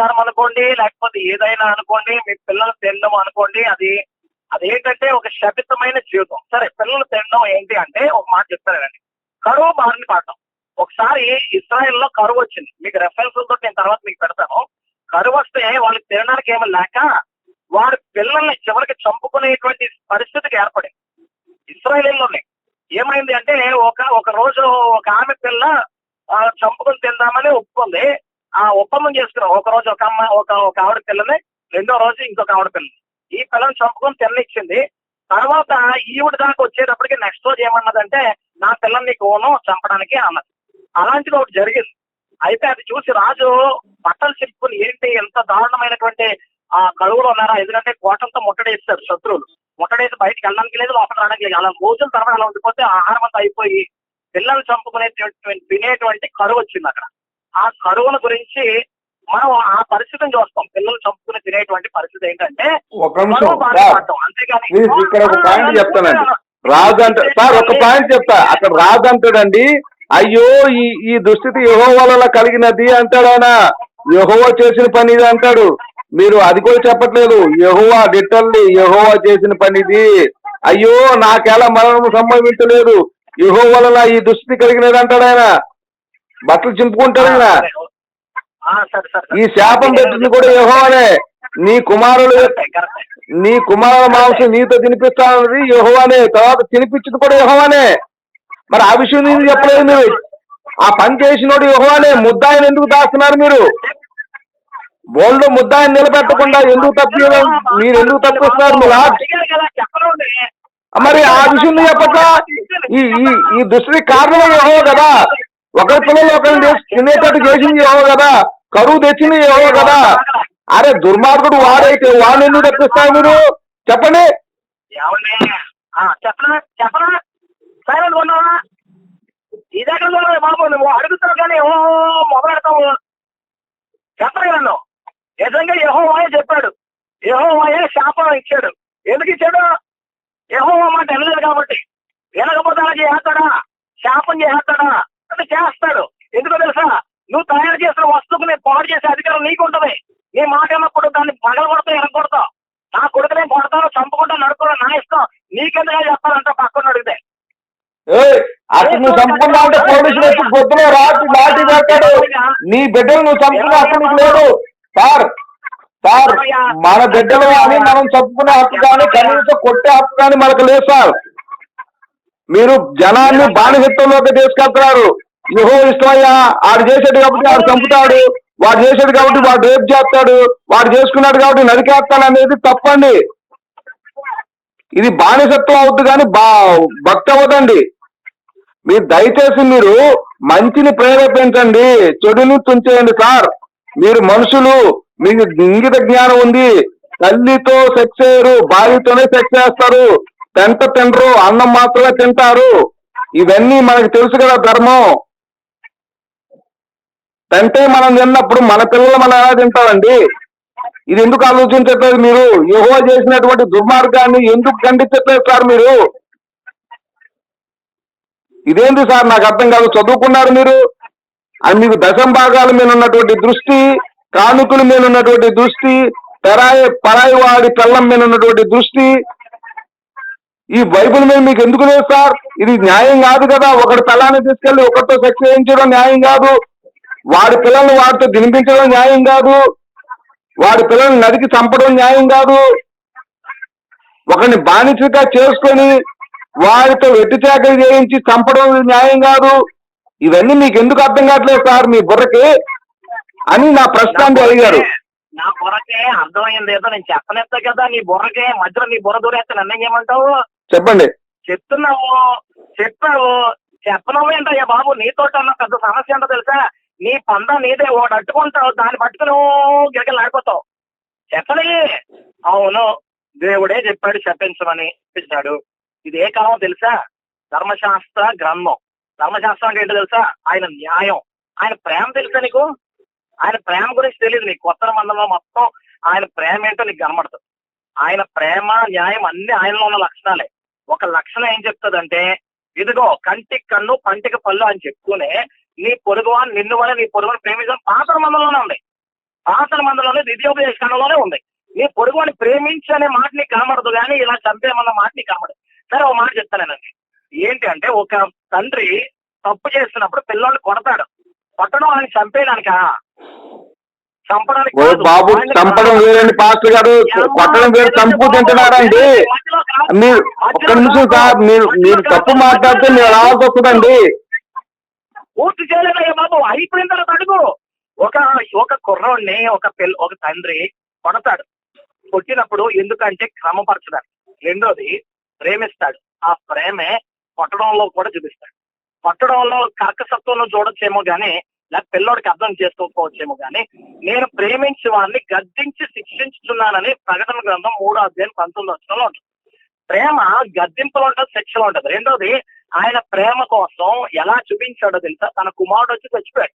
మీరు అనుకోండి లేకపోతే ఏదైనా అనుకోండి మీ పిల్లలు తినడం అనుకోండి అది అదేంటంటే ఒక శపితమైన జీవితం. సరే పిల్లలు తినడం ఏంటి అంటే ఒక మాట చెప్తానండి. కరువు బారిన పడటం. ఒకసారి ఇస్రాయెల్లో కరువు వచ్చింది. మీకు రెఫరెన్స్ తోటి నేను తర్వాత మీకు పెడతాను. కరువు వస్తే వాళ్ళకి తినడానికి ఏమీ లేక వారి పిల్లల్ని చివరికి చంపుకునేటువంటి పరిస్థితికి ఏర్పడింది. ఇస్రాయలీలోనే. ఏమైంది అంటే ఒక ఒక రోజు ఒక ఆమె పిల్ల ఆ, చంపుకుని తిందామని ఒప్పుకుంది. ఆ ఒప్పందం చేసుకున్నాం. ఒక రోజు ఒక అమ్మ ఒక ఒక ఆవిడ పిల్లని రెండో రోజు ఇంకొక ఆవిడ పిల్లని ఈ పిల్లని చంపుకొని తిననిచ్చింది. తర్వాత ఈవిడ దాకా వచ్చేటప్పటికి నెక్స్ట్ రోజు ఏమన్నదంటే నా పిల్లల్ని కోను చంపడానికి అన్నది. అలాంటిది ఒకటి జరిగింది. అయితే అది చూసి రాజు బట్టలు చెప్పుకుని ఏంటి ఎంత దారుణమైనటువంటి ఆ కడుగులు ఉన్నారా? ఎందుకంటే కోటంతో ముట్టడేస్తారు శత్రువులు. ముట్టడేసి బయటకు వెళ్ళడానికి లేదు లోపల రావడానికి లేదు. అలా రోజుల తర్వాత అలా ఉండిపోతే ఆహారం అంతా అయిపోయి పిల్లలు చంపుకునేటువంటి తినేటువంటి కరువు వచ్చింది అక్కడ. ఆ కరువుల గురించి మనం ఆ పరిస్థితిని చూస్తాం. పిల్లలు చంపుకుని తినేటువంటి పరిస్థితి ఏంటంటే. అంతేగాని ఇక్కడ ఒక పాయింట్ చెప్తానండి. రాజు అంటే సార్ ఒక పాయింట్ చెప్తా. అక్కడ రాజు అంటాడండి అయ్యో ఈ ఈ దుస్థితి యహో వల్ల కలిగినది అంటాడు ఆయన. యహోవా చేసిన పని ఇది అంటాడు. మీరు అది కూడా చెప్పట్లేదు. యహోవా లిటర్లీ యహోవా చేసిన పని ఇది. అయ్యో నాకెలా మరణం సంభవించలేదు. యహో వల్ల ఈ దుస్థితి కలిగినది అంటాడు ఆయన. బట్టలు సరే సరే ఈ శాపం పెట్టింది కూడా యహోవానే. నీ కరెక్టే. నీ కుమారుల మాంసం నీతో తినిపిస్తానన్నది యహోవానే. తర్వాత తినిపించింది కూడా యహోవానే. మరి ఆ విషయం నేను చెప్పలేదు మీరు ఆ పని చేసినోడు యహోవానే. ముద్దాయిని ఎందుకు దాస్తున్నారు మీరు? బోన్లో ముద్దాయిని నిలబెట్టకుండా ఎందుకు తప్పి మీరు ఎందుకు తప్పిస్తున్నారు? మీరు కదా. మరి ఆ విషయం చెప్పక ఈ ఈ దుస్థితి కారణం యహో కదా. ఒకరి పిల్లలు ఒకరిని చేసి తినేటట్టు చేసింది ఏవో కదా కరువు తెచ్చింది ఏవో కదా. అరే దుర్మార్గుడు వాడైతే వాడిని ఎందుకు తప్పిస్తారు మీరు? చెప్పండి. ఆ, బాబు నువ్వు అడుగుతావు కానీ ఓ మొదలెడతావు. చెప్పరు నన్ను? నిజంగా యహోవాయే చెప్పాడు. యహోవాయే శాపం ఇచ్చాడు. ఎందుకు ఇచ్చాడు? యహోవా మాట వినలేదు కాబట్టి. వినకపోతే అలా చేస్తాడా? శాపం చేస్తాడా? అంటే చేస్తాడు. ఎందుకో తెలుసా? నువ్వు తయారు చేసిన వస్తువుకు నేను పాడు చేసే అధికారం నీకు ఉంటది నీ మాట అన్నప్పుడు దాన్ని పగల కొడతావు ఎరగొడతావు నా కొడుకునే కొడతాను చంపుకుంటా నడుకోవడం నా ఇష్టం. నీకెందుగా చెప్పాలంట పక్కన అడిగితే. అసలు నువ్వు చంపుకున్నా అంటే పోలీసులు వచ్చి పొద్దున రాత్రి లాఠీ పెడతాడు నీ బిడ్డలు నువ్వు చంపుకునే హక్కు నీకు లేదు. సార్ సార్ మన బిడ్డలు కానీ మనం చంపుకునే హక్కు కానీ కనీసం కొట్టే హక్కు కానీ మనకు లేదు సార్. మీరు జనాన్ని బానిసత్వంలోకి తీసుకెళ్తున్నారు. యుహో ఇష్టమయ్యా ఆడు చేసేది కాబట్టి ఆడు చంపుతాడు వాడు చేసేది కాబట్టి వాడు రేపు చేస్తాడు వాడు చేసుకున్నాడు కాబట్టి నరికేస్తాడు అనేది తప్పండి. ఇది బానిసత్వం అవుద్ది కానీ బా భక్తి అవ్వదండి. మీరు దయచేసి మీరు మంచిని ప్రేరేపించండి చెడుని తుంచేయండి సార్. మీరు మనుషులు మీకు ఇంగిత జ్ఞానం ఉంది. తల్లితో సెక్స్ చేయరు భార్యతోనే సెక్స్ చేస్తారు. పెంట తినరు అన్నం మాత్రమే తింటారు. ఇవన్నీ మనకు తెలుసు కదా ధర్మం. అంటే మనం తిన్నప్పుడు మన పిల్లలు మనం ఎలా తింటామండి ఇది ఎందుకు ఆలోచించట్లేదు మీరు? యహో చేసినటువంటి దుర్మార్గాన్ని ఎందుకు ఖండించట్లేదు సార్ మీరు? ఇదేంటి సార్? నాకు అర్థం కాదు. చదువుకున్నారు మీరు. అది మీకు దశం భాగాల మీద ఉన్నటువంటి దృష్టి కానుకల మీద ఉన్నటువంటి దృష్టి పెరాయి పరాయి వాడి పెళ్ళం మీద ఉన్నటువంటి దృష్టి. ఈ బైబిల్ మీద మీకు ఎందుకు లేదు సార్? ఇది న్యాయం కాదు కదా. ఒకటి పిల్లాన్ని తీసుకెళ్ళి ఒకరితో సెక్స్ చేయించడం న్యాయం కాదు. వాడి పిల్లల్ని వాడితో తినిపించడం న్యాయం కాదు. వాడి పిల్లల్ని నరికి చంపడం న్యాయం కాదు. ఒకరిని బానిసగా చేసుకొని వారితో వెట్టి చాకరీ చేయించి చంపడం న్యాయం కాదు. ఇవన్నీ మీకు ఎందుకు అర్థం కావట్లేదు సార్? మీ బుర్రకి అని నా ప్రశ్న అండి అడిగారు. నా బుర్రకే అర్థమైంది ఏదో నేను చెప్పనేస్తా కదా. నీ బుర్రకే మధ్యలో నీ బుర్ర దూరేస్తే నన్ను ఏం చేయమంటావు? చెప్పండి. చెప్తున్నావు చెప్పావు. చెప్పనవు ఏంటయ్యా బాబు నీతో అన్న పెద్ద సమస్య ఏంటో తెలుసా? నీ పందం నీదే ఒకటి అట్టుకుంటావు దాన్ని పట్టుకుని గిరకలు ఆడిపోతావు చెప్పలే. అవును దేవుడే చెప్పాడు చెప్పించమని చెప్పాడు ఇది ఏ కాలం తెలుసా? ధర్మశాస్త్ర గ్రంథం. ధర్మశాస్త్రం అంటే ఏంటో తెలుసా? ఆయన న్యాయం. ఆయన ప్రేమ తెలుసా నీకు? ఆయన ప్రేమ గురించి తెలియదు నీకు. కొత్త మందంలో మొత్తం ఆయన ప్రేమ ఏంటో నీకు కనబడుతుంది ఆయన ప్రేమ న్యాయం అన్ని ఆయనలో ఉన్న లక్షణాలే. ఒక లక్షణం ఏం చెప్తుందంటే ఇదిగో కంటికి కన్ను పంటికి పళ్ళు అని చెప్పుకునే నీ పొరుగువాని నిన్ను వల్ల నీ పొరుగుని ప్రేమించడం పాత మందులోనే ఉంది. పాత మందులోనే ద్వితీయోపదేశ కాలంలోనే ఉంది. నీ పొరుగుని ప్రేమించి అనే మాట నీకు కనబడదు కానీ ఇలా చంపేమన్న మాట నీకు కనబడదు. సరే ఒక మాట చెప్తానేనండి ఏంటి అంటే ఒక తండ్రి తప్పు చేస్తున్నప్పుడు పిల్లోని కొడతాడు. కొట్టడం ఆయన చంపేయడానికా? చంపడానికి. బాబు చంపడం వేరండి పాస్టర్ గారు. కొట్టడం వేరు చంపు తింటున్నారండి మధ్యలో కాదు. మీరు ఒక్క నిమిషం సార్ మీరు మీరు తప్పు మాట్లాడితే మీరు రావాల్సి వస్తుందండి? పూర్తి చేయలేదయ్యా బాబు అయిపోయిన తర్వాత అడుగు ఒక ఒక కుర్రోడిని ఒక పిల్ల ఒక తండ్రి కొడతాడు. కొట్టినప్పుడు ఎందుకంటే క్రమపరచడానికి. రెండోది ప్రేమిస్తాడు. ఆ ప్రేమే కొట్టడంలో కూడా చూపిస్తాడు. కొట్టడంలో కర్కసత్వంలో చూడొచ్చేమో గానీ లేక పిల్లోడికి అర్థం చేసుకోకపోవచ్చేమో గానీ నేను ప్రేమించి వాడిని గద్దించి శిక్షించుతున్నానని ప్రకటన గ్రంథం మూడో అధ్యాయం పంతొమ్మిది వచ్చిన ఉంటుంది. ప్రేమ గద్దింపులో ఉంటుంది శిక్షలో ఉంటుంది. రెండోది ఆయన ప్రేమ కోసం ఎలా చూపించాడో తెలుసా? తన కుమారుడు వచ్చి చచ్చిపోయాడు.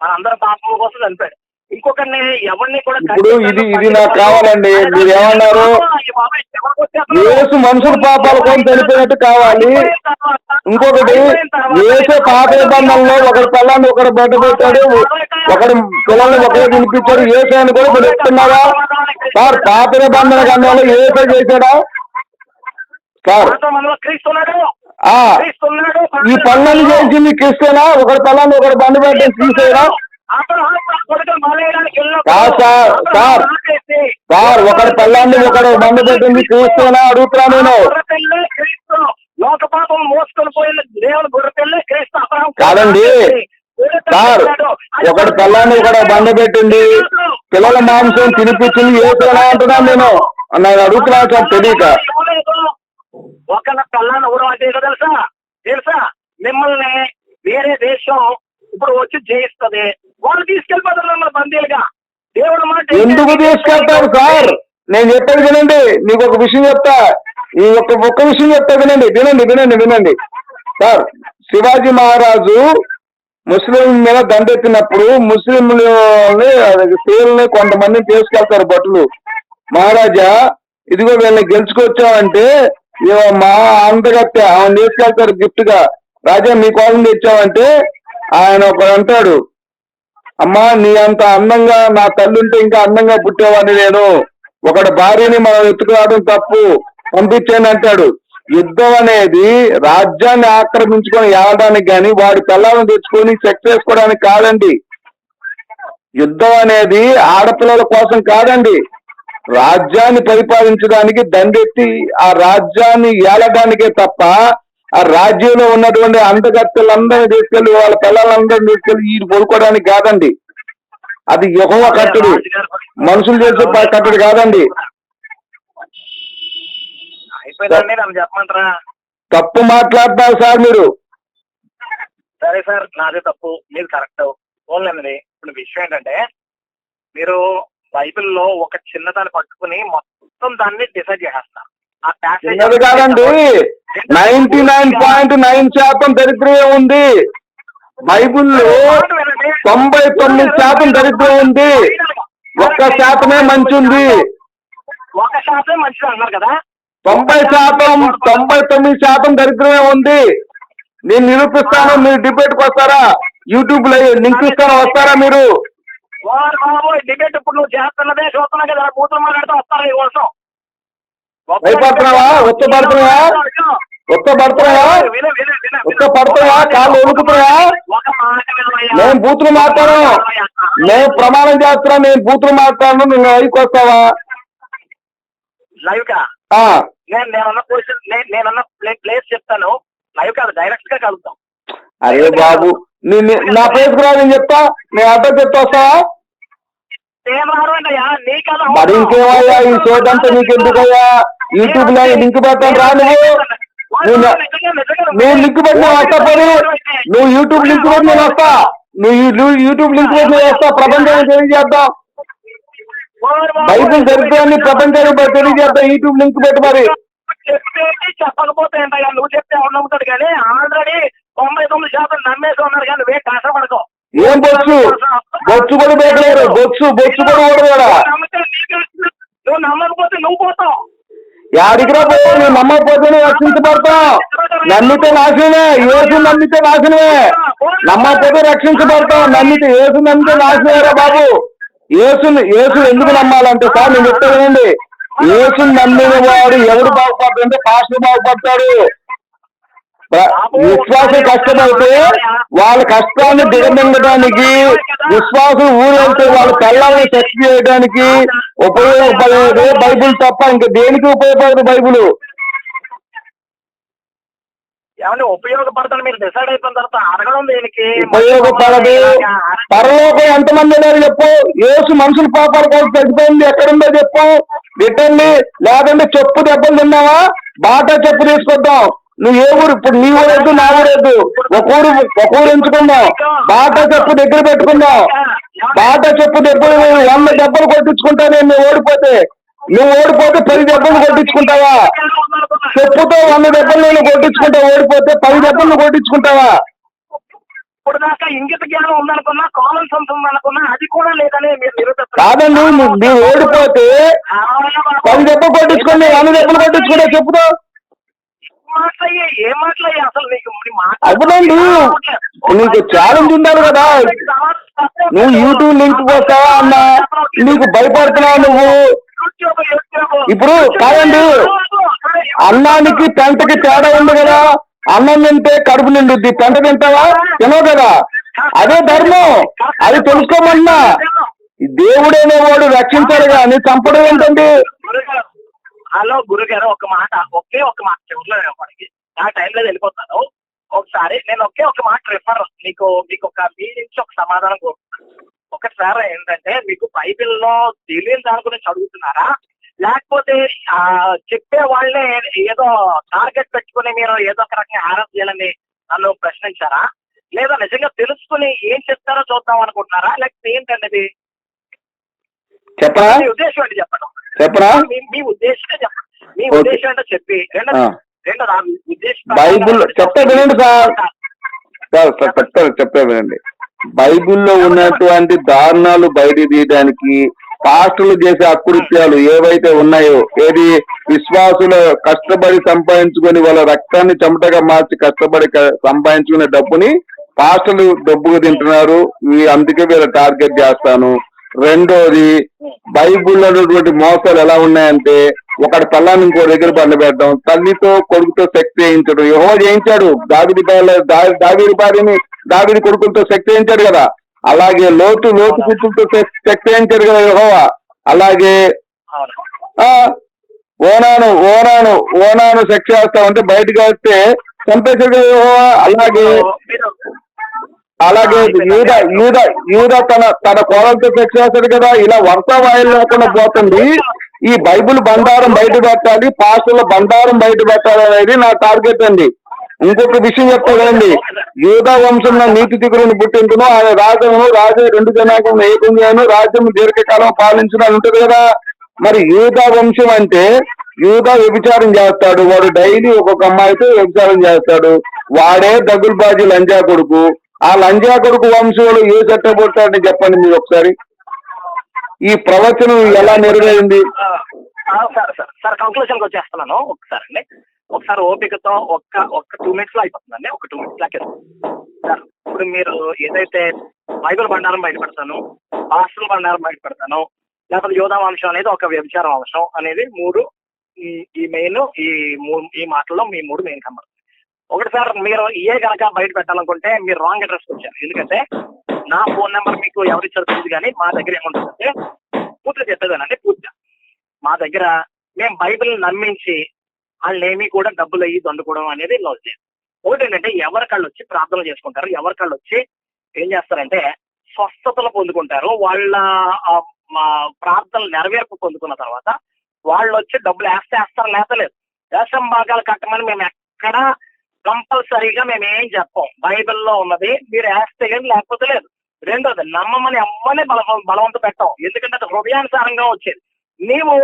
మన అందరి పాపం కోసం చనిపోయాడు. ఇంకొకరిని ఎవరిని కూడా ఇప్పుడు ఇది ఇది నాకు కావాలండి. మీరు ఏమన్నారు? యేసు మనుషుల పాపాల కోసం చనిపోయినట్టు కావాలి. ఇంకొకటి యేసు పాత నిబంధనలో ఒకరి పిల్లల్ని ఒకరు బయట పెట్టాడు. ఒకరి పిల్లల్ని ఒకరు వినిపించాడు. యేసు అని కూడా మీరు చెప్తున్నారా సార్ పాత నిబంధన గ్రంథంలో యేసే చేశాడా? సార్. ఈ పనులన్నీ చేసింది క్రిస్టియనా ఒకరి పిల్లల్ని ఒకరు బండి పెట్టి తీసేయరా కాదు సార్, సార్. ఒకరి పిల్లల్ని ఒకరు బండి పెట్టింది క్రిస్టియనా అడుగుతున్నా నేను. కాదండి. సార్ ఒకటి పిల్లాన్ని ఒకటి బండ పెట్టింది. పిల్లల మాంసం తినిపించింది. ఏసునా అంటున్నాను నేను. నాకు అడుగుతున్నా సార్ తెలియక. ఒకళ్ళ పిల్లని ఊరం అంటే ఏంటో తెలుసా? తెలుసా? మిమ్మల్ని వేరే దేశం ఇప్పుడు వచ్చి జయిస్తుంది. వాళ్ళు తీసుకెళ్ళిపోతారు మిమ్మల్ని బందీలుగా. దేవుడు మాట ఎందుకు తీసుకెళ్తారు సార్? నేను చెప్పేది వినండి. నీకు ఒక విషయం చెప్తా. ఈ ఒక్క ఒక్క విషయం చెప్తా వినండి. వినండి వినండి వినండి. సార్ శివాజీ మహారాజు ముస్లిం మీద దండెత్తినప్పుడు ముస్లింలని స్త్రీలని కొంతమందిని తీసుకెళ్తారు భటులు మహారాజా ఇదిగో వీళ్ళని గెలుచుకొచ్చావంటే మా అందగత్తె ఆమె తీసుకెళ్తారు గిఫ్ట్గా రాజా మీ కోసం తెచ్చావంటే ఆయన ఒకడు అంటాడు అమ్మా నీ అంత అందంగా నా తల్లుంటే ఇంకా అందంగా పుట్టేవాడిని నేను. ఒకటి భార్యని మనం ఎత్తుకురావడం తప్పు పంపించాను అంటాడు. యుద్ధం అనేది రాజ్యాన్ని ఆక్రమించుకొని ఏడడానికి కానీ వాడి పిల్లలను తెచ్చుకొని సెక్స్ చేసుకోవడానికి కాదండి. యుద్ధం అనేది ఆడపిల్లల కోసం కాదండి. రాజ్యాన్ని పరిపాలించడానికి దండెత్తి ఆ రాజ్యాన్ని ఏలడానికే తప్ప ఆ రాజ్యంలో ఉన్నటువంటి అందగత్తెలందరినీ తీసుకెళ్ళి వాళ్ళ పిల్లలందరినీ తీసుకెళ్ళి ఈ పడుకోవడానికి కాదండి. అది యుగవ కట్టుడు. మనుషులు చేసే కట్టుడు కాదండి. తప్పు మాట్లాడతారు సార్ మీరు. సరే సార్ నాదే తప్పు మీరు కరెక్ట్. ఓన్లేనండి ఇప్పుడు విషయం ఏంటంటే మీరు బైబిల్లో ఒక చిన్నదాన్ని పట్టుకుని మొత్తం దాన్ని డిసైడ్ చేసేస్తారు ఆ చిన్నది కాదండి. నైన్టీ నైన్ పాయింట్ నైన్ శాతం దరిద్రమే ఉంది. బైబిల్లో తొంభై తొమ్మిది శాతం దరిద్రం ఉంది. ఒక్క శాతమే మంచి ఉంది. ఒక శాతం మంచిది అన్నారు కదా? తొంభై శాతం తొంభై తొమ్మిది శాతం దరిద్రమే ఉంది. నేను నిరూపిస్తాను మీరు డిబేట్కి వస్తారా? యూట్యూబ్లో లింక్ ఇస్తాను వస్తారా మీరు? వారు బాబు డిబేట్ ఇప్పుడు నువ్వు చేస్తున్నదే చూస్తున్నా కదా కూతురు మాట్లాడుతూ వస్తారా ఈ కోసం భయపడుతున్నావా? ఉచ్చపడుతున్నావా? ఒక్క పడుతున్నావా? విను, విను, విను, ఒక్క విను. పడుతున్నావా కాళ్ళు వినవయ్యా. నేను బూతులు మాట్లాడను నేను ప్రమాణం చేస్తున్నా నేను బూతులు మాట్లాడను నువ్వు లైవ్కి వస్తావా? లైవ్ కా ఆ, నేను నేనన్న పొజిషన్ నేనన్న ప్లేస్ చెప్తాను. లైవ్ కాదు డైరెక్ట్గా కలుద్దాం. అరే బాబు నీ- ప్లేస్కి రా నేను చెప్తా నేను అడ్రస్ చెప్తా వస్తావా? మరి ఇంకేమయ్యా? ఈ షోట్ అంతా నీకు ఎందుకయ్యా? యూట్యూబ్లో లింక్ పెడతాను రా నువ్వు. నువ్వు లింక్ పెట్టి నేను వస్తా పోనీ? నువ్వు యూట్యూబ్ లింక్ పెట్టి నేను వస్తా నువ్వు యూట్యూబ్ లింక్ పెట్టి నేను వస్తా ప్రపంచానికి తెలియజేద్దాం. బైబిల్ దరిద్రాన్ని ప్రపంచానికి తెలియజేద్దాం. యూట్యూబ్ లింక్ పెట్టి మరి. చెప్పేది చెప్పకపోతే ఏంటయ్యా? నువ్వు చెప్తే నమ్ముతాడు కానీ ఆల్రెడీ తొంభై తొమ్మిది శాతం నమ్మేసి ఉన్నారు కానీ నువ్వే కష్టపడకో. ఏం బొచ్చు? బొచ్చు కూడా పెట్టలేరు బొచ్చు బొచ్చు కూడా నువ్వు నమ్మకపోతే పోతావు. యాడికిరా పోయి? నువ్వు నమ్మకపోతేనే రక్షించబడతాం నమ్మితే నాశనమే. యేసు నమ్మితే నాశనమే? నమ్మకపోతే రక్షించబడతాం నమ్మితే యేసు నమ్మితే నాశనమేరా బాబు. యేసుని యేసు ఎందుకు నమ్మాలంటే సార్ నేను చెప్తానండి యేసుని నమ్మిన వాడు ఎవడు బాగుపడతాడంటే పాస్టర్ బాగుపడతాడు. విశ్వాసం కష్టపడితే వాళ్ళ కష్టాన్ని దిగమింగడానికి విశ్వాసం ఊరు వెళ్తే వాళ్ళ పిల్లల్ని సెక్స్ చేయడానికి ఉపయోగపడేది బైబిల్ తప్ప ఇంకా దేనికి ఉపయోగపడదు బైబిల్? ఏమన్నా ఉపయోగపడతాను మీరు డిసైడ్ అయిపోయిన తర్వాత అడగడం దేనికి? ఉపయోగపడదు. పరలోకం ఎంతమంది ఉన్నారు చెప్పు? యేసు మనుషుల పాపాల కోసం చచ్చిపోయింది. ఎక్కడుందో చెప్పు. రిటర్న్ లేదంటే చెప్పు దెబ్బలు తిన్నావా? బాటా చెప్పు తీసుకొద్దాం. నువ్వు ఏ ఊరు? ఇప్పుడు నీ ఊరేద్దు నా ఊరేద్దు ఒక ఊరు ఒక ఊరు ఎంచుకుందాం. బాటా చెప్పు దగ్గర పెట్టుకుందాం. బాటా చెప్పు దెబ్బలు వంద దెబ్బలు కొట్టించుకుంటా నేను నువ్వు ఓడిపోతే. నువ్వు ఓడిపోతే పది దెబ్బలు కొట్టించుకుంటావా? చెప్పుతో వంద దెబ్బలు నేను కొట్టించుకుంటా ఓడిపోతే పది దెబ్బలు కొట్టించుకుంటావా? ఇప్పుడు దాకా ఇంగిత జ్ఞానం ఉందనుకున్నా కామన్ సెన్స్ ఉందనుకున్నా అది కూడా లేదని మీరు నువ్వు నీవు ఓడిపోతే పది దెబ్బలు కొట్టించుకోండి వంద దెబ్బలు కొట్టించుకుంటే చెప్పుతో ఏం అసలు నీకు అవ్వదండి. నీకు ఛాలెంజ్ ఉండాలి కదా. నువ్వు యూట్యూబ్ లింక్ వస్తావా అన్నా? నీకు భయపడుతున్నావు నువ్వు. ఇప్పుడు కాదండి. అన్నానికి పెంటకి తేడా ఉంది కదా. అన్నం తింటే కడుపు నిండుద్ది. పెంట తింటావా? తినవు కదా. అదే ధర్మం. అది తెలుసుకోమన్నా. దేవుడైన వాడు రక్షించాలి కానీ చంపడం ఏంటండి? హలో గురుగారు ఒక మాట ఒకే ఒక మాట చెవులో వాడికి నా టైంలో వెళ్ళిపోతాను. ఒకసారి నేను ఒకే ఒక మాట రిఫర్ మీకు మీకు ఒక మీ నుంచి ఒక సమాధానం కోరుతున్నాను. ఒకసారి ఏంటంటే మీకు బైబిల్లో తెలియని దాని గురించి అడుగుతున్నారా? లేకపోతే ఆ చెప్పే వాళ్ళే ఏదో టార్గెట్ పెట్టుకుని మీరు ఏదో ఒక రకంగా ఆరాధ చేయాలని నన్ను ప్రశ్నించారా? లేదా నిజంగా తెలుసుకుని ఏం చెప్తారో చూద్దాం అనుకుంటున్నారా? లేకపోతే ఏంటండి చెప్పరా ఉద్దేశం చెప్పండి చెప్పరా? మీ ఉద్దేశం. ఉద్దేశం చెప్పి బైబిల్ చెప్తా వినండి సార్. సార్. సార్ చెప్తాను చెప్తా వినండి. బైబిల్లో ఉన్నటువంటి దారుణాలు బయట తీయడానికి పాస్టులు చేసే అకృత్యాలు ఏవైతే ఉన్నాయో ఏది విశ్వాసులు కష్టపడి సంపాదించుకొని వాళ్ళ రక్తాన్ని చెమటగా మార్చి కష్టపడి సంపాదించుకునే డబ్బుని పాస్టులు డబ్బుగా తింటున్నారు. అందుకే వీళ్ళ టార్గెట్ చేస్తాను. రెండోది బైబుల్ ఉన్నటువంటి మోసాలు ఎలా ఉన్నాయంటే ఒకటి తల్లాన్ని ఇంకో దగ్గర బండి పెట్టడం తల్లితో కొడుకుతో శక్తి వేయించడం యహో చేయించాడు. దావిడి దావిడి భార్యని దావిడి కొడుకులతో శక్తి వేయించాడు కదా. అలాగే లోతు లోతు కూతులతో శక్తి వేయించాడు కదా యహోవా. అలాగే ఆ ఓనాను ఓనాను ఓనాను శక్తి చేస్తామంటే బయటకు వస్తే చంపేశాడు యహోవా. అలాగే అలాగే యూద యూద యూద తన తన కోడలతో సెక్స్ చేస్తాడు కదా ఇలా వరుస వాయిల్ లేకుండా పోతుంది. ఈ బైబిల్ బండారం బయట పెట్టాలి పాస్టర్ల బండారం బయట పెట్టాలి అనేది నా టార్గెట్ అండి. ఇంకొక విషయం చెప్తా కదండి యూదా వంశంలో నీతి దిగురుని పుట్టించును ఆయన రాజ్యమును రాజు రెండు జనాంగం ఏకుంగాను రాజ్యం దీర్ఘకాలం పాలించును ఉంటుంది కదా. మరి యూదా వంశం అంటే యూదా వ్యభిచారం చేస్తాడు. వాడు డైలీ ఒక్కొక్క అమ్మాయితో వ్యభిచారం చేస్తాడు. వాడే దగ్గులు బాజీ లంజా కొడుకు ఆ లంజా కొడుకు వంశంలో ఏ చట్టం చెప్పండి మీరు ఒకసారి? ఈ ప్రవచనం ఎలా నెరవేరింది? సార్ సార్ కంక్లూషన్ వచ్చేస్తున్నాను. ఒకసారి అండి. ఒకసారి ఓపికతో ఒక్క ఒక్క టూ మినిట్స్లో అయిపోతుందండి. ఒక టూ మినిట్స్ లాకే. సార్ ఇప్పుడు మీరు ఏదైతే బైబిల్ బండారం బయటపెడతాను హాస్టల్ బండారం బయటపెడతాను లేకపోతే యోధా వంశం అనేది ఒక వ్యభిచార వంశం అనేది మూడు ఈ మెయిన్ ఈ మూ- ఈ మాటల్లో మీ మూడు మెయిన్ కనబడుతుంది ఒకటి సార్ మీరు ఏ కనుక బయట పెట్టాలనుకుంటే మీరు రాంగ్ అడ్రస్ వచ్చారు. ఎందుకంటే నా ఫోన్ నెంబర్ మీకు ఎవరు ఇచ్చారో తెలియదు కానీ మా దగ్గర ఏముంటుందంటే పూర్తి చెప్పేదానండి పూర్తి మా దగ్గర మేము బైబిల్ నమ్మించి వాళ్ళేమీ కూడా డబ్బులు అయ్యి దండుకోవడం అనేది లో లేదు ఒకటి ఏంటంటే ఎవరి కళ్ళు వచ్చి ప్రార్థన చేసుకుంటారు ఎవరి కళ్ళు వచ్చి ఏం చేస్తారంటే స్వస్థతలు పొందుకుంటారు. వాళ్ళ ప్రార్థనలు నెరవేర్పు పొందుకున్న తర్వాత వాళ్ళు వచ్చి డబ్బులు వేస్తే వేస్తారు లేతలేదు దేశం భాగాలు కట్టమని మేము ఎక్కడా కంపల్సరీగా మేము ఏం చెప్పం బైబిల్లో ఉన్నది మీరు వేస్తే కానీ లేకపోతే లేదు. రెండోది నమ్మమని అమ్మనే బల బలవంత పెట్టాం. ఎందుకంటే అది హృదయానుసారంగా వచ్చేది. నీవు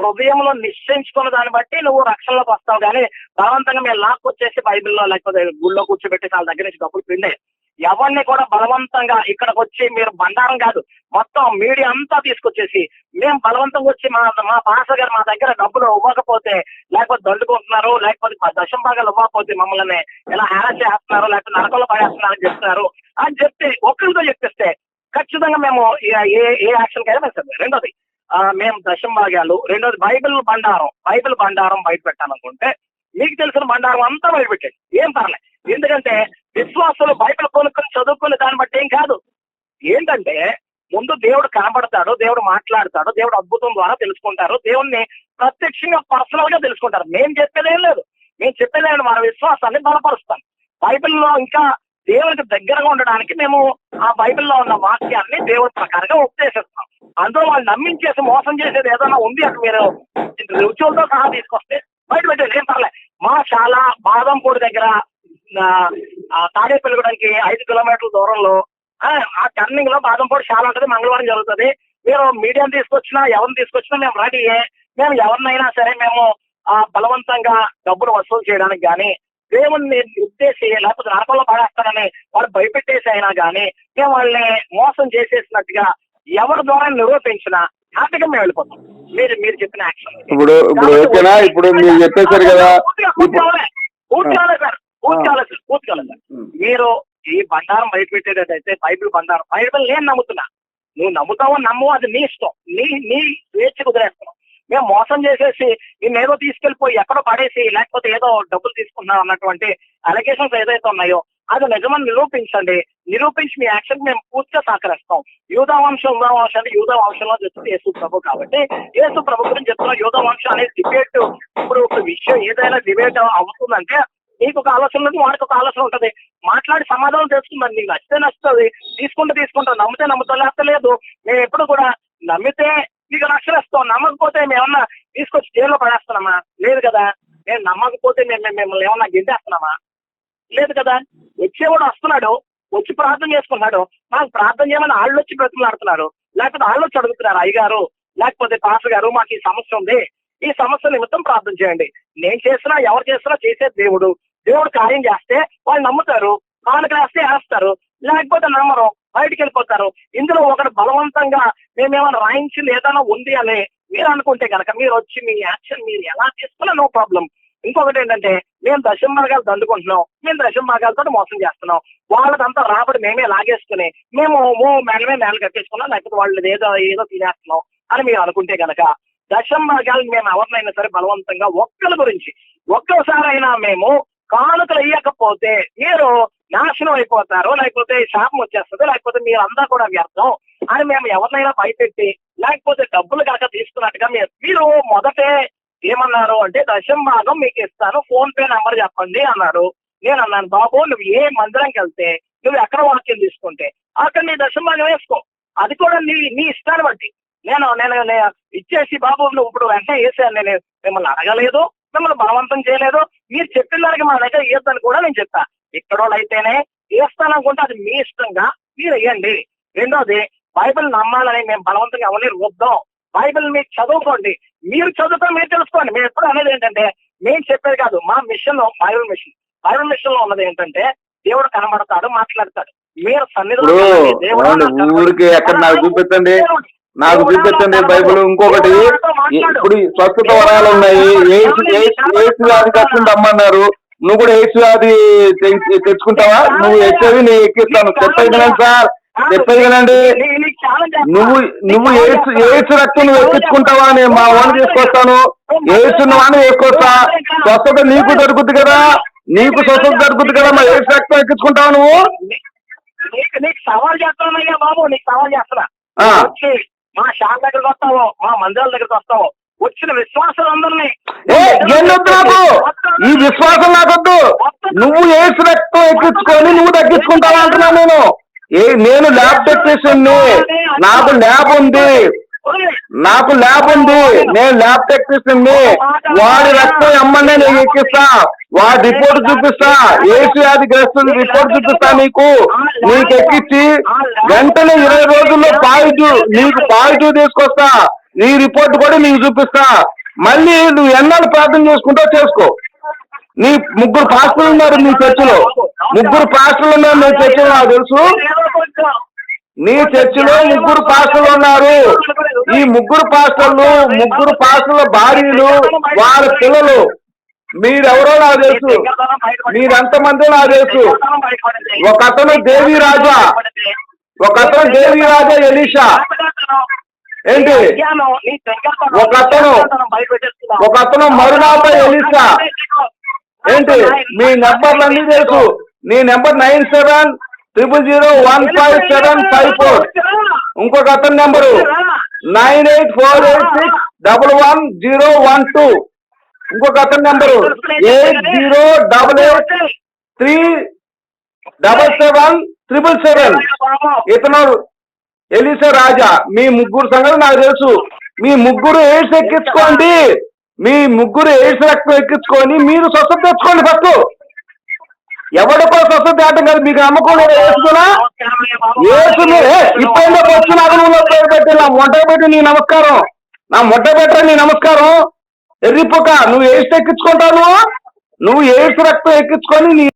హృదయంలో నిశ్చయించుకున్న దాన్ని బట్టి నువ్వు రక్షణలోకి వస్తావు. కానీ బలవంతంగా మేము లాక్కొచ్చేసి బైబిల్లో లేకపోతే గుళ్ళో కూర్చోబెట్టి వాళ్ళ దగ్గర నుంచి డబ్బులు పిండే ఎవరిని కూడా బలవంతంగా ఇక్కడికి వచ్చి మీరు బండారం కాదు మొత్తం మీడియా అంతా తీసుకొచ్చేసి మేము బలవంతంగా వచ్చి మా మా పాస గారు మా దగ్గర డబ్బులు ఇవ్వకపోతే లేకపోతే దండుకుంటున్నారు లేకపోతే దశం భాగాలు ఇవ్వకపోతే మమ్మల్ని ఇలా హ్యారా చేస్తున్నారు లేకపోతే నరకంలో పడేస్తున్నారు అని చెప్తున్నారు అని చెప్తే ఒక్కరితో చెప్పిస్తే ఖచ్చితంగా మేము ఏ- ఏ ఏ యాక్షన్ కైనా మేము రెండోది మేము దశం భాగాలు రెండోది బైబిల్ బండారం బైబిల్ బండారం బయట పెట్టాలనుకుంటే మీకు తెలిసిన బండారం అంతా బయట పెట్టండి ఏం పర్లేదు ఎందుకంటే విశ్వాసంలో బైబిల్ కొనుక్కొని చదువుకునే దాన్ని బట్టి ఏం కాదు. ఏంటంటే ముందు దేవుడు కనబడతాడు దేవుడు మాట్లాడతాడు దేవుడు అద్భుతం ద్వారా తెలుసుకుంటారు దేవుణ్ణి ప్రత్యక్షంగా పర్సనల్గా తెలుసుకుంటారు. మేము చెప్పేదేం లేదు. మేము చెప్పేదేం మన విశ్వాసాన్ని బలపరుస్తాం. బైబిల్లో ఇంకా దేవుడికి దగ్గరగా ఉండడానికి మేము ఆ బైబిల్లో ఉన్న వాక్యాన్ని దేవుడి ప్రకారంగా ఉపదేశిస్తాం. అందులో వాళ్ళు నమ్మించేసి మోసం చేసేది ఏదైనా ఉంది అక్కడ మీరు. రుచులతో సహా తీసుకొస్తే బయట పెట్టేది ఏం పర్లేదు మా శాల బాదంపూడి దగ్గర ఆ, ఐదు కిలోమీటర్ల దూరంలో ఆ, టర్నింగ్లో బాదంపూడి శాల ఉంటుంది మంగళవారం జరుగుతుంది. మీరు మీడియం తీసుకొచ్చినా ఎవరిని తీసుకొచ్చినా మేము రెడీయే మేము ఎవరినైనా సరే మేము ఆ బలవంతంగా డబ్బులు వసూలు చేయడానికి కానీ దేవుణ్ణి ఉద్దేశి లేకపోతే నరకంలో పడేస్తానని వాళ్ళు భయపెట్టేసి అయినా కానీ మేము వాళ్ళని మోసం చేసేసినట్టుగా ఎవరి ద్వారా నిరూపించినా హ్యాపీగా మేము వెళ్ళిపోతాం. మీరు మీరు చెప్పిన యాక్షన్ ఇప్పుడు ఇప్పుడు ఓకేనా? ఇప్పుడు మీరు చెప్పేశారు కదా? పూర్తి ఇప్పుడు కావాలి పూర్తి కావాలి సార్. పూర్తి కావాలి సార్. పూర్తి కావాలి సార్. మీరు ఈ బండారం బయట పెట్టేటట్టయితే బైబిల్ బండారం. బైబిల్ నేను నమ్ముతున్నా. నువ్వు నమ్ముతావో నమ్ము అది నీ ఇష్టం. నీ నీ స్వేచ్ఛ కుదిరేస్తున్నావు. మేము మోసం చేసేసి నిన్నేదో తీసుకెళ్ళిపోయి ఎక్కడో పడేసి లేకపోతే ఏదో డబ్బులు తీసుకున్నాం అన్నటువంటి అలిగేషన్స్ ఏదైతే ఉన్నాయో అది నిజమని నిరూపించండి. నిరూపించి మీ యాక్షన్ మేము పూర్తిగా సహకరిస్తాం యూదా వంశం యూదా వంశం అంటే యూదా వంశంలో చెప్తుంది యేసు ప్రభు కాబట్టి యేసు ప్రభు గురించి చెప్తున్న యూదా వంశం అనేది డిబేట్ ఇప్పుడు ఒక విషయం ఏదైనా డిబేట్ అవుతుందంటే నీకు ఒక ఆలోచన ఉంటుంది వాడికి ఒక ఆలోచన ఉంటుంది. మాట్లాడి సమాధానం తెలుసుకుందండి నీకు నచ్చితే నచ్చుతుంది తీసుకుంటే తీసుకుంటాం నమ్మితే నమ్ముతా లేకపోతే లేదు. మేము ఎప్పుడు కూడా నమ్మితే నీకు రక్షణ నమ్మకపోతే మేమన్నా తీసుకొచ్చి జైల్లో పడేస్తున్నామా? లేదు కదా. నేను నమ్మకపోతే మేము మిమ్మల్ని ఏమన్నా గింటేస్తున్నామా? లేదు కదా. వచ్చేవాడు వస్తున్నాడు వచ్చి ప్రార్థన చేసుకున్నాడు మాకు ప్రార్థన చేయమని వాళ్ళు వచ్చి బ్రతిమలాడుతున్నారు లేకపోతే వాళ్ళు వచ్చి అడుగుతున్నారు అయ్యగారు లేకపోతే పాస్టర్ గారు మాకు ఈ సమస్య ఉంది. ఈ సమస్య నిమిత్తం ప్రార్థన చేయండి. నేను చేసినా ఎవరు చేసినా చేసే దేవుడు. దేవుడు కార్యం చేస్తే వాళ్ళు నమ్ముతారు కానుక వేస్తే వేస్తారు లేకపోతే నమ్మరు బయటికి వెళ్ళిపోతారు. ఇందులో ఒకటి బలవంతంగా మేమేమైనా రాయించింది ఏదైనా ఉంది అని మీరు అనుకుంటే కనుక మీరు వచ్చి మీ యాక్షన్ మీరు ఎలా తీసుకున్నా నో ప్రాబ్లం. ఇంకొకటి ఏంటంటే మేము దశమ మార్గాలు దండుకుంటున్నాం. మేము దశమ మార్గాలతో మోసం చేస్తున్నాం. వాళ్ళదంతా రాబడి మేమే లాగేసుకుని మేము మో మేడమే మేలు కట్టేసుకున్నాం లేకపోతే వాళ్ళు ఏదో ఏదో తినేస్తున్నాం అని మీరు అనుకుంటే కనుక దశమ మార్గాలు మేము ఎవరినైనా సరే బలవంతంగా ఒక్కరి గురించి ఒక్కసారైనా మేము కానుకలు అయ్యకపోతే మీరు నాశనం అయిపోతారు లేకపోతే శాపం వచ్చేస్తుంది లేకపోతే మీరు అంతా కూడా వ్యర్థం అని మేము ఎవరినైనా భయపెట్టి లేకపోతే డబ్బులు కనుక తీసుకున్నట్టుగా మీరు మీరు మొదటే ఏమన్నారు అంటే దశం భాగం మీకు ఇస్తాను ఫోన్ పే నెంబర్ చెప్పండి అన్నారు. నేను అన్నాను బాబు నువ్వు ఏ మందిరంకి వెళ్తే నువ్వు ఎక్కడ వాక్యం తీసుకుంటే అక్కడ నీ దశం భాగం వేసుకో. అది కూడా నీ నీ ఇష్టాన్ని బట్టి. నేను నేను ఇచ్చేసి బాబు నువ్వు ఇప్పుడు వెంటనే వేసాను నేను మిమ్మల్ని అడగలేదు మిమ్మల్ని బలవంతం చేయలేదు. మీరు చెప్పిన దానికి మా దగ్గర వేద్దని కూడా నేను చెప్తా ఇక్కడోళ్ళు అయితేనే వేస్తాననుకుంటే అది మీ ఇష్టంగా మీరు వేయండి. రెండోది బైబిల్ నమ్మాలని మేము బలవంతంగా ఎవరిని రుద్దాం బైబిల్ మీకు చదువుకోండి. మీరు చదువుకొని మీరు తెలుసుకోండి. మేము ఎప్పుడు అనేది ఏంటంటే మేము చెప్పేది కాదు. మా మిషన్ బైబిల్ మిషన్. బైబిల్ మిషన్లో ఉన్నది ఏంటంటే దేవుడు కనబడతాడు మాట్లాడతాడు. మీరు సన్నిధిలో. ఊరికే ఎక్కడ నాకు చూపించండి నాకు చూపించండి బైబిల్ ఇంకొకటి. ఇప్పుడు ఈ స్వస్థత వరాలు ఉన్నాయి. ఎయిడ్స్ వ్యాధి కష్టం రమ్మన్నారు నువ్వు కూడా ఎయిడ్స్ వ్యాధి తెచ్చుకుంటావా? నువ్వు హెచ్ఐవి నేను ఎక్కిస్తాను. చెప్పేది వినండి సార్? చెప్పేది చేస్తా. నువ్వు నువ్వు ఎయిడ్స్ చేస్తా. రక్తం నువ్వు ఎక్కించుకుంటావా నేను మా వాడిని తీసుకొస్తాను. ఎయిడ్స్ ఉన్న వాడిని వేసుకొస్తా స్వస్థత నీకు దొరుకుతుంది కదా? నీకు స్వస్థత దొరుకుతుంది కదా? మా ఎయిడ్స్ రక్తం ఎక్కించుకుంటావా నువ్వు? నీకు సవాల్ చేస్తున్నాయ్యా బాబు. నీకు సవాల్ చేస్తున్నా. వచ్చి మా షాప్ దగ్గరకు వస్తావో? మా మందిరాల దగ్గరకు వస్తావో? వచ్చిన విశ్వాసులందరినీ ఏ ఎన్నొద్దు నాకు ఈ విశ్వాసం నాకొద్దు. నువ్వు ఎయిడ్స్ రక్తం ఎక్కించుకొని నువ్వు తగ్గించుకుంటావా అంటున్నా నేను. ఏ నేను ల్యాబ్ టెక్నీషియన్ నాకు ల్యాబ్ ఉంది. నాకు ల్యాబ్ ఉంది. నేను ల్యాబ్ టెక్నీషియన్ వాడి రక్తం ఎమ్మనే నేను ఎక్కిస్తా వాడి రిపోర్ట్ చూపిస్తా. ఏసీ వ్యాధి గ్రస్తుల రిపోర్ట్ చూపిస్తా నీకు. నీకు ఎక్కించి వెంటనే ఇరవై రోజుల్లో పాజిటివ్ నీకు పాజిటివ్ తీసుకొస్తా. నీ రిపోర్ట్ కూడా నీకు చూపిస్తా. మళ్ళీ నువ్వు ఎన్నాళ్ళు ప్రార్థన చేసుకుంటా చేసుకో. నీ ముగ్గురు పాస్టర్లు ఉన్నారు నీ చర్చిలో. ముగ్గురు పాస్టర్లు ఉన్నారు నీ చర్చిలో నాకు తెలుసు. నీ చర్చిలో ముగ్గురు పాస్టర్లు ఉన్నారు. ఈ ముగ్గురు పాస్టర్లు ముగ్గురు పాస్టర్ల భార్యలు వాళ్ళ పిల్లలు. మీరెవరో నాకు తెలుసు. మీరెంతమంది నాకు తెలుసు. ఒక అతను దేవి రాజా. ఒక అతను దేవి రాజా ఎలీషా. ఏంటి? ఒక అతను ఒక అతను మరునాథ ఎలీషా. ఏంటి? మీ నెంబర్లన్నీ తెలుసు. నీ number nine seven triple zero one five seven five four. ఇంకొక అతని number nine eight four eight six double one zero one two. ఇంకొక అతని number eight zero double eight three double seven triple seven. ఇతను ELISA Raja. మీ ముగ్గురు సంగతి నాకు తెలుసు. మీ ముగ్గురు ఎయిడ్స్ ఎక్కించుకోండి. మీ ముగ్గురు ఎయిడ్స్ రక్తం ఎక్కించుకొని మీరు స్వస్థత తెచ్చుకోండి ఫస్ట్. ఎవరికో స్వస్థత తేటం కాదు మీకు నమ్మకం లేదా వేసుకున్నా వేసుకుని ఇప్పుడైనా వచ్చి నాకు నువ్వు పేరు పెట్టి నా మొట్ట పెట్టి నీ నమస్కారం. నా మొట్ట పెట్ట నీ నమస్కారం? ఎర్రిపోక నువ్వు ఏసు ఎక్కించుకుంటావు నువ్వు? నువ్వు రక్తం ఎక్కించుకొని నీ